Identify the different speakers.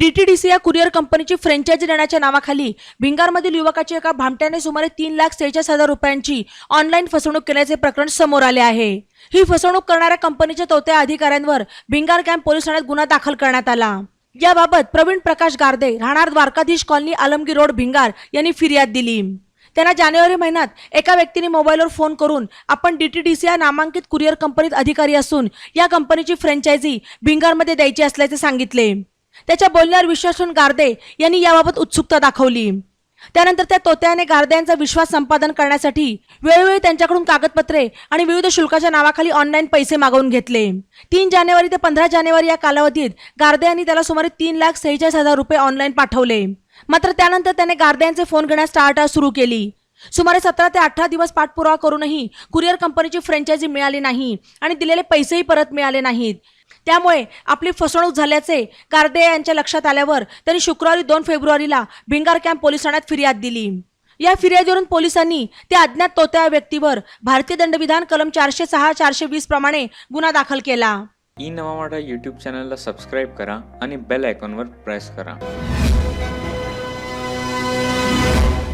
Speaker 1: DTDC या courier कंपनीची franchise देण्याच्या नावाखाली भिंगारमधील युवकाची एका भामट्याने सुमारे तीन लाख सेहेचाळीस हजार रुपयांची ऑनलाईन फसवणूक केल्याचे प्रकरण समोर आले आहे. ही फसवणूक करणाऱ्या कंपनीच्या तोत्या अधिकाऱ्यांवर भिंगार कॅम्प पोलीस ठाण्यात गुन्हा दाखल करण्यात आला. याबाबत प्रवीण प्रकाश गारदे राहणार द्वारकाधीश कॉलनी आलमगी रोड भिंगार यांनी फिर्याद दिली. त्यांना जानेवारी महिन्यात एका व्यक्तीने मोबाईलवर फोन करून आपण डीटीडीसी या नामांकित कुरिअर कंपनीत अधिकारी असून या कंपनीची फ्रँचायझी भिंगारमध्ये द्यायची असल्याचे सांगितले. त्याच्या बोलण्यावर विश्वासून गार्दे यांनी याबाबत उत्सुकता दाखवली. त्यानंतर त्या तोत्याने गारदे यांचा विश्वास संपादन करण्यासाठी वेळोवेळी त्यांच्याकडून कागदपत्रे आणि विविध शुल्काच्या नावाखाली ऑनलाईन पैसे मागवून घेतले. तीन जानेवारी ते पंधरा जानेवारी या कालावधीत गार्दे यांनी त्याला सुमारे तीन लाख सेहेचाळीस हजार रुपये ऑनलाईन पाठवले. मात्र त्यानंतर त्याने गारदे यांचे फोन घेण्यास टाळटाळ सुरू केली. सुमारे सतरा ते अठरा दिवस पाठपुरावा करूनही कुरिअर कंपनीची फ्रँचायझी मिळाली नाही आणि दिलेले पैसेही परत मिळाले नाहीत. त्यामुळे आपली फसवणूक झाल्याचे कारदे यांच्या लक्षात आल्यावर त्यांनी शुक्रवारी दोन फेब्रुवारीला भिंगार कॅम्प पोलीस ठाण्यात फिर्याद दिली. या फिर्यादीवरून पोलिसांनी त्या अज्ञात तोत्या व्यक्तीवर भारतीय दंडविधान कलम चारशे सहा चारशे वीस प्रमाणे गुन्हा दाखल केला.
Speaker 2: ई नवा मराठा यूट्यूब चॅनलला सबस्क्राईब करा आणि बेल आयकॉनवर प्रेस करा.